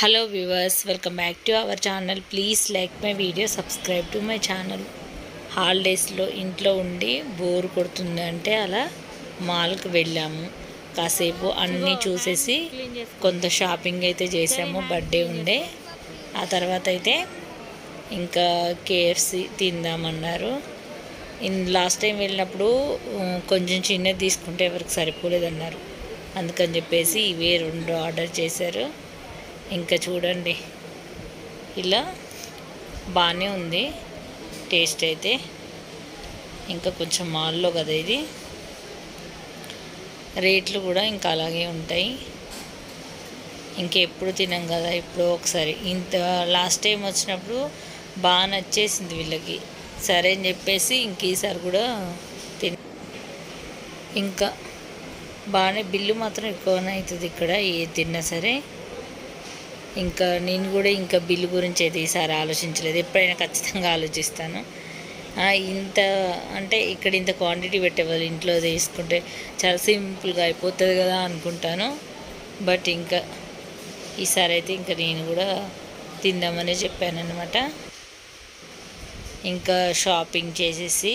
Hello viewers welcome back to our channel please like my video subscribe to my channel హాలిడేస్లో ఇంట్లో ఉండి bore కొడుతుంది అంటే అలా మాల్కి వెళ్ళాము కాసేపు అన్నీ చూసేసి కొంత షాపింగ్ అయితే చేసాము బర్త్డే ఉండే. ఆ తర్వాత అయితే ఇంకా కేఎఫ్సి తిందామన్నారు. ఇన్ లాస్ట్ టైం వెళ్ళినప్పుడు కొంచెం చిన్నది తీసుకుంటే ఎవరికి సరిపోలేదన్నారు. అందుకని చెప్పేసి ఇవే రెండు ఆర్డర్ చేశారు. ఇంకా చూడండి. ఇలా బాగానే ఉంది. టేస్ట్ అయితే ఇంకా కొంచెం మాల్లో కదా ఇది. రేట్లు కూడా ఇంకా అలాగే ఉంటాయి. ఇంకెప్పుడు తినం కదా ఇప్పుడు ఒకసారి. ఇంత లాస్ట్ టైం వచ్చినప్పుడు బాగా నచ్చేసింది వీళ్ళకి. సరే అని చెప్పేసి ఇంక ఈసారి కూడా తిన ఇంకా బాగానే బిల్లు మాత్రం ఎక్కువనే అవుతుంది ఇక్కడ. ఏ తిన్నా సరే. ఇంకా నేను కూడా ఇంకా బిల్లు గురించి అయితే ఈసారి ఆలోచించలేదు. ఎప్పుడైనా ఖచ్చితంగా ఆలోచిస్తాను. ఇంత అంటే ఇక్కడ ఇంత క్వాంటిటీ పెట్టేవాళ్ళు ఇంట్లో తీసుకుంటే చాలా సింపుల్గా అయిపోతుంది కదా అనుకుంటాను. బట్ ఇంకా ఈసారి అయితే ఇంకా నేను కూడా తిందామని చెప్పానమాట ఇంకా షాపింగ్ చేసేసి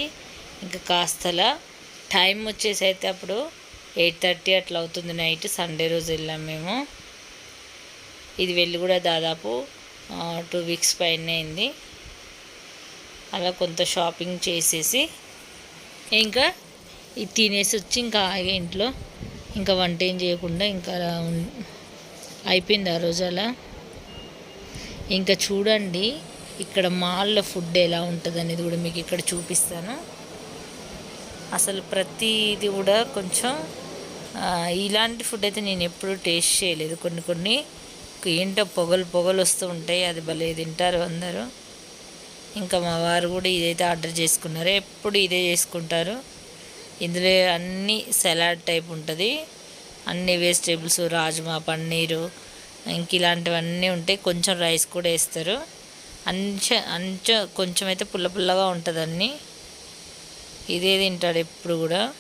ఇంకా కాస్తలా టైం వచ్చేసి అయితే అప్పుడు ఎయిట్ థర్టీ అట్లా అవుతుంది నైట్. సండే రోజు వెళ్ళాం మేము. ఇది వెళ్ళి కూడా దాదాపు టూ వీక్స్ పైన అయింది. అలా కొంత షాపింగ్ చేసేసి ఇంకా ఇది తినేసి వచ్చి ఇంకా ఆగే ఇంట్లో ఇంకా వంట ఏం చేయకుండా ఇంకా అలా అయిపోయింది ఆ రోజు అలా. ఇంకా చూడండి ఇక్కడ మాల్లో ఫుడ్ ఎలా ఉంటుంది అనేది కూడా మీకు ఇక్కడ చూపిస్తాను. అసలు ప్రతిది కూడా కొంచెం ఇలాంటి ఫుడ్ అయితే నేను ఎప్పుడూ టేస్ట్ చేయలేదు. కొన్ని కొన్ని ఏంటో పొగలు పొగలు వస్తూ ఉంటాయి అది భలే తింటారు అందరూ. ఇంకా మా వారు కూడా ఇదైతే ఆర్డర్ చేసుకున్నారు. ఎప్పుడు ఇదే చేసుకుంటారు. ఇందులో అన్ని సలాడ్ టైప్ ఉంటుంది. అన్ని వెజిటేబుల్స్ రాజ్మా పన్నీరు ఇంక ఇలాంటివన్నీ ఉంటాయి కొంచెం రైస్ కూడా వేస్తారు. అంచ అంచ కొంచెం అయితే పుల్ల పుల్లగా ఉంటుంది అన్నీ ఇదే తింటాడు ఎప్పుడు కూడా.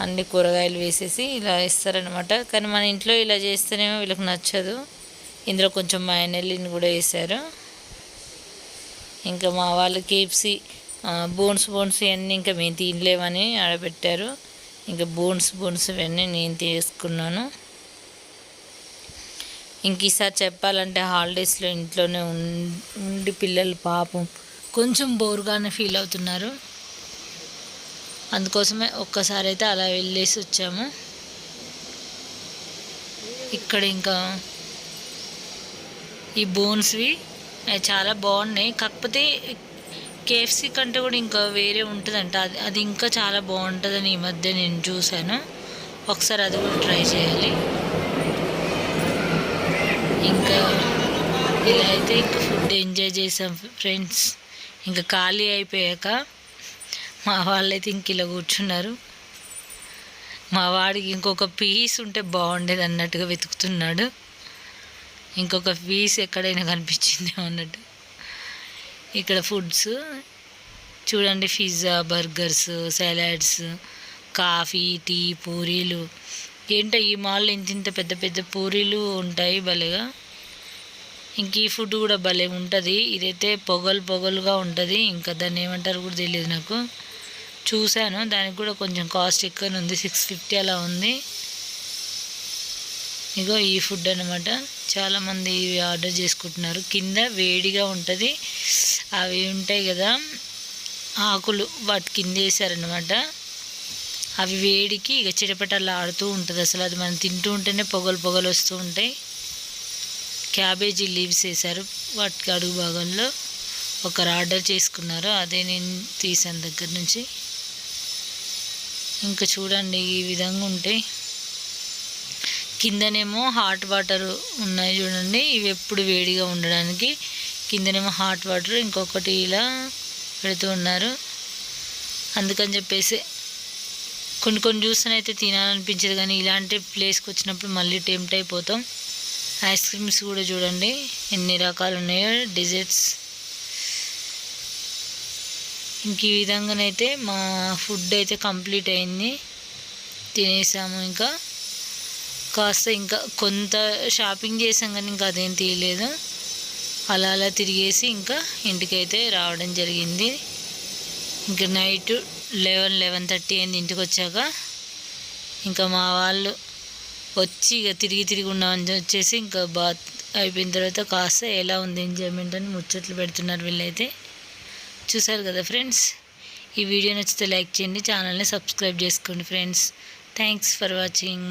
అన్ని కూరగాయలు వేసేసి ఇలా ఇస్తారనమాట కానీ మన ఇంట్లో ఇలా చేస్తేనేమో వీళ్ళకి నచ్చదు. ఇందులో కొంచెం మైనల్లిని కూడా వేశారు. ఇంకా మా వాళ్ళు కేప్సీ బోన్స్ బోన్స్ ఇవన్నీ ఇంకా మేము తినలేమని ఆడబెట్టారు. ఇంకా బోన్స్ బోన్స్ ఇవన్నీ నేను తీసుకున్నాను. ఇంక ఈసారి చెప్పాలంటే హాలిడేస్లో ఇంట్లోనే ఉం- ఉండి పిల్లలు పాపం కొంచెం బోర్గానే ఫీల్ అవుతున్నారు. అందుకోసమే ఒక్కసారి అయితే అలా వెళ్ళేసి వచ్చాము. ఇక్కడ ఇంకా ఈ బోన్స్వి అవి చాలా బాగున్నాయి. కాకపోతే కేఎఫ్సి కంటే కూడా ఇంకా వేరే ఉంటుందంట. అది అది ఇంకా చాలా బాగుంటుందని ఈ మధ్య నేను చూశాను. ఒకసారి అది కూడా ట్రై చేయాలి. ఇంకా ఇలా అయితే ఇంకా ఫుడ్ ఎంజాయ్ చేసాం ఫ్రెండ్స్. ఇంకా ఖాళీ అయిపోయాక మా వాళ్ళైతే ఇంక ఇలా కూర్చున్నారు. మా వాడికి ఇంకొక పీస్ ఉంటే బాగుండేది అన్నట్టుగా వెతుకుతున్నాడు. ఇంకొక పీస్ ఎక్కడైనా కనిపించింది అన్నట్టు. ఇక్కడ ఫుడ్స్ చూడండి pizza burgers salads coffee tea పూరీలు. ఏంటో ఈ మాల్లో ఇంత ఇంత పెద్ద పెద్ద పూరీలు ఉంటాయి భలేగా. ఇంక ఈ ఫుడ్ కూడా భలే ఉంటుంది. ఇదైతే పొగలు పొగలుగా ఉంటుంది. ఇంకా దాన్ని ఏమంటారు కూడా తెలియదు నాకు. చూశాను. దానికి కూడా కొంచెం కాస్ట్ ఎక్కువనే ఉంది. సిక్స్ ఫిఫ్టీ అలా ఉంది. ఇగో ఈ ఫుడ్ అనమాట చాలామంది ఇవి ఆర్డర్ చేసుకుంటున్నారు. కింద వేడిగా ఉంటుంది. అవి ఉంటాయి కదా ఆకులు వాటి కింద వేసారనమాట అవి వేడికి ఇక చిటపటాలు ఆడుతూ ఉంటుంది అసలు. అది మనం తింటూ ఉంటేనే పొగలు పొగలు వస్తూ ఉంటాయి. క్యాబేజీ లీవ్స్ వేశారు. వాటికి అడుగు భాగంలో ఒకరు ఆర్డర్ చేసుకున్నారు. అదే నేను తీసాను దగ్గర నుంచి. ఇంకా చూడండి ఈ విధంగా ఉంటాయి కిందనేమో హాట్ వాటర్ ఉన్నాయి చూడండి. ఇవి ఎప్పుడు వేడిగా ఉండడానికి కిందనేమో హాట్ వాటర్ ఇంకొకటి ఇలా పెడుతూ ఉన్నారు. అందుకని చెప్పేసి కొన్ని కొన్ని చూస్తేనైతే తినాలనిపించదు కానీ ఇలాంటి ప్లేస్కి వచ్చినప్పుడు మళ్ళీ టెంప్ట్ అయిపోతాం. ఐస్ క్రీమ్స్ కూడా చూడండి. ఎన్ని రకాలు ఉన్నాయో డిజర్ట్స్. ఇంక ఈ విధంగానైతే మా ఫుడ్ అయితే కంప్లీట్ అయింది. తినేసాము ఇంకా. కాస్త ఇంకా కొంత షాపింగ్ చేసాం కానీ ఇంకా అదేం తీయలేదు. అలా అలా తిరిగేసి ఇంకా ఇంటికైతే రావడం జరిగింది. ఇంకా నైట్ లెవెన్ లెవెన్ థర్టీ అయింది ఇంటికి వచ్చాక ఇంకా మా వాళ్ళు వచ్చి ఇక తిరిగి తిరిగి ఉన్నామని వచ్చేసి ఇంకా బాత్ అయిపోయిన తర్వాత కాస్త ఎలా ఉంది ఎంజాయ్మెంట్ అని ముచ్చట్లు పెడుతున్నారు వీళ్ళైతే. చూసారు కదా ఫ్రెండ్స్? ఈ వీడియో నచ్చితే లైక్ చేయండి ఛానల్ని సబ్స్క్రైబ్ చేసుకోండి ఫ్రెండ్స్. Thanks for watching.